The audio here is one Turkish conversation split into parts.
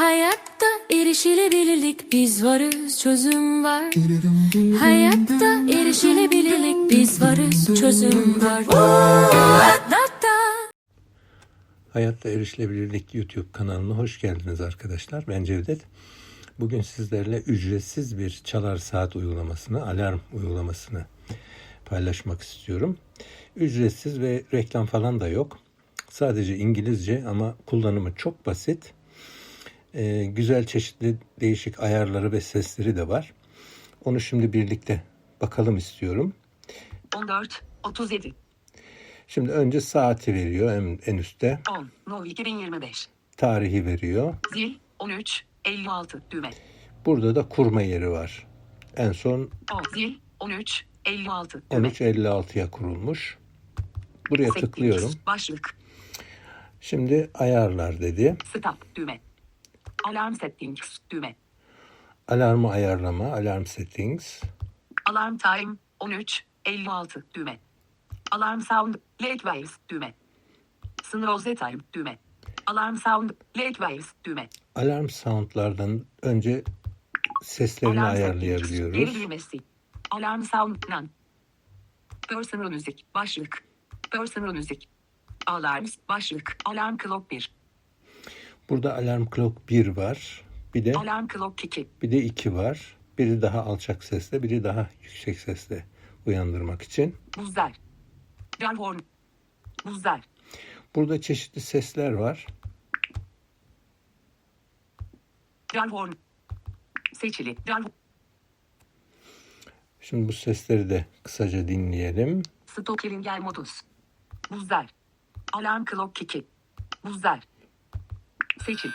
Hayatta erişilebilirlik biz varız çözüm var. Hayatta erişilebilirlik biz varız çözüm var. Hayatta Erişilebilirlik YouTube kanalına hoş geldiniz arkadaşlar. Ben Cevdet. Bugün sizlerle ücretsiz bir çalar saat uygulamasını, alarm uygulamasını paylaşmak istiyorum. Ücretsiz ve reklam falan da yok. Sadece İngilizce ama kullanımı çok basit. Ee, güzel çeşitli değişik ayarları ve sesleri de var. Onu şimdi birlikte bakalım istiyorum. 14, 37, Şimdi önce saati veriyor en, en üstte. 10, No 2025. Tarihi veriyor. Zil, 13, 56, düğme. Burada da kurma yeri var. En son O, zil, 13, 56, düğme. 13.56'ya kurulmuş. Buraya Settings, tıklıyorum. Başlık, Şimdi ayarlar dedi. stop, düğme. Alarm settings, düğme. Alarmı ayarlama, alarm settings. Alarm time, 13, 56, düğme. Alarm sound, late waves, düğme. Snooze time, düğme. Alarm sound, late waves, düğme. Alarm soundlardan önce seslerini Alarm settings, geri ayarlayabiliyoruz. düğmesi. Alarm sound, none. Personal müzik, başlık. Personal müzik. Alarms, başlık. Alarm clock 1. Burada alarm clock 1 var. Bir de Alarm clock 2. bir de 2 var. Biri daha alçak sesle, biri daha yüksek sesle uyandırmak için. Buzlar. Horn. Buzlar. Burada çeşitli sesler var. Horn. Seçili. Jar Şimdi bu sesleri de kısaca dinleyelim. Stokeringer modus. Buzlar. Alarm clock 2. Buzlar. Seçil.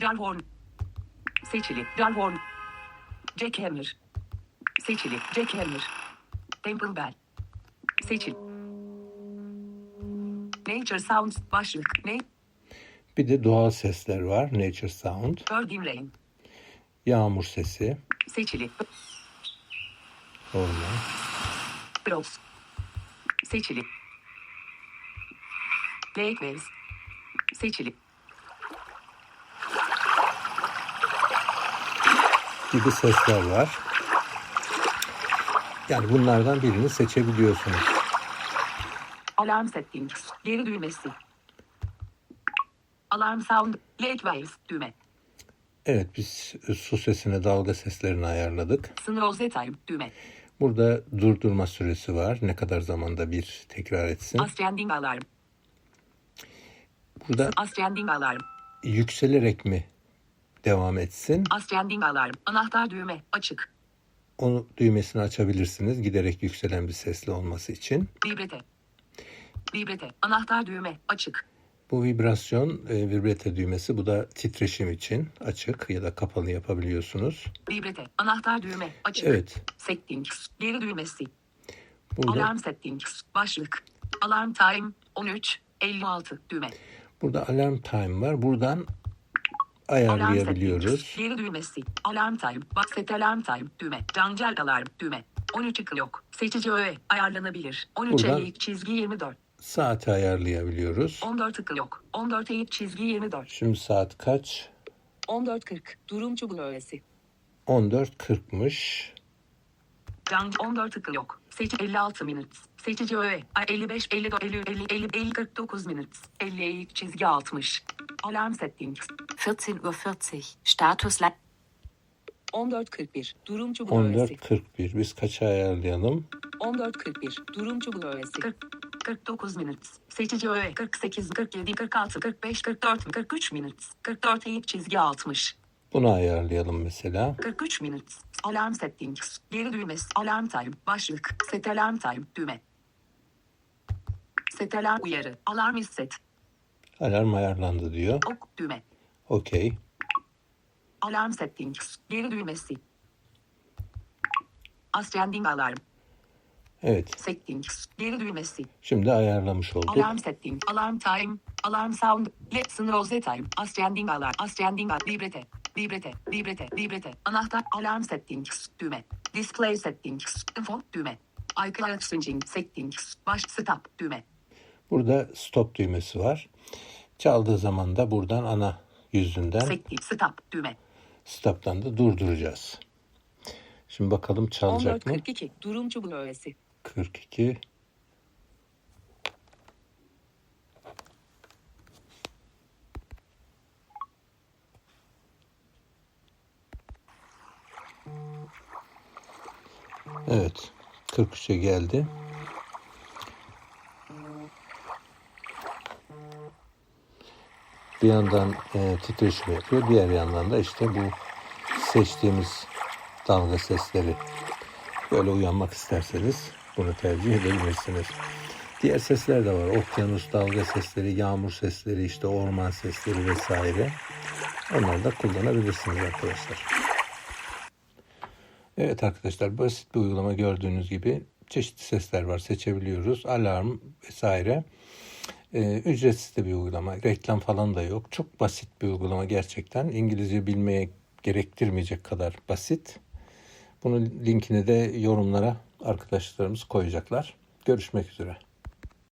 Jar horn. Seçili. Jar horn. Jackhammer. Seçili. Jackhammer. Temple bell. Seçil. Nature sounds başlık. Ne? Bir de doğal sesler var. Nature sound. Bird rain. Yağmur sesi. Seçili. Orman. Bros. Seçili. Lake waves. Seçili. gibi sesler var. Yani bunlardan birini seçebiliyorsunuz. Alarm settings. Geri düğmesi. Alarm sound. Lake waves. Düğme. Evet biz su sesine dalga seslerini ayarladık. Snooze time. Düğme. Burada durdurma süresi var. Ne kadar zamanda bir tekrar etsin. Ascending alarm. Burada Ascending alarm. yükselerek mi devam etsin? Ascending alarm. Anahtar düğme. Açık. Onu düğmesini açabilirsiniz. Giderek yükselen bir sesli olması için. Vibrete. Vibrete. Anahtar düğme. Açık. Bu vibrasyon e, vibrete düğmesi. Bu da titreşim için açık ya da kapalı yapabiliyorsunuz. Vibrete. Anahtar düğme. Açık. Evet. Settings. Geri düğmesi. Burada Alarm settings. Başlık. Alarm time 13 56 düğme. burada alarm time var. Buradan Alarm ayarlayabiliyoruz. Geri düğmesi. Alarm time. Bak set alarm time düğme. Cancel alarm düğme. 13 yok. Seçici öğe ayarlanabilir. 13 Buradan- eğik çizgi 24. Saati ayarlayabiliyoruz. 14 tıkı yok. 14 eğik çizgi 24. Şimdi saat kaç? 14.40 durum çubuğu öğesi. 14.40'mış. Can 14 tıkı yok. Seçi 56 minutes. Seçici öğe. Ay 55 54 50 50 50 50 49 minutes. 50 eğik çizgi 60. Alarm settings. 14.40 Uhr. Status la 14.41 durum çubuğu öğesi. 14.41. Biz kaça ayarlayalım? 14.41 durum çubuğu öğesi. 40, 49 minutes. Seçici öğe 48, 47, 46, 45, 44, 43 minutes. 44 eğik çizgi 60. Bunu ayarlayalım mesela. 43 minutes. Alarm settings. Geri düğmesi. Alarm time. Başlık. Set alarm time. Düğme. Set alarm uyarı. Alarm is set. Alarm ayarlandı diyor. Ok düğme. Okey. Alarm settings. Geri düğmesi. Ascending alarm. Evet. Settings. Geri düğmesi. Şimdi ayarlamış olduk. Alarm setting. Alarm time. Alarm sound. Let snooze time. Ascending alarm. Ascending alarm. Vibrete. Vibrete. Vibrete. Vibrete. Anahtar. Alarm settings. Düğme. Display settings. Info. Düğme. iCloud switching settings. Baş stop. Düğme. Burada stop düğmesi var. Çaldığı zaman da buradan ana yüzünden. Stop. Düğme. stop'tan da durduracağız. Şimdi bakalım çalacak mı? 14.42. Durum çubuğu öğesi. 42 Evet 43'e geldi. Bir yandan e, titreşim yapıyor. Diğer yandan da işte bu seçtiğimiz dalga sesleri Böyle uyanmak isterseniz bunu tercih edebilirsiniz. Diğer sesler de var. Okyanus dalga sesleri, yağmur sesleri, işte orman sesleri vesaire. Onları da kullanabilirsiniz arkadaşlar. Evet arkadaşlar basit bir uygulama gördüğünüz gibi çeşitli sesler var seçebiliyoruz. Alarm vesaire. Ee, ücretsiz de bir uygulama. Reklam falan da yok. Çok basit bir uygulama gerçekten. İngilizce bilmeye gerektirmeyecek kadar basit. Bunun linkini de yorumlara arkadaşlarımız koyacaklar. Görüşmek üzere.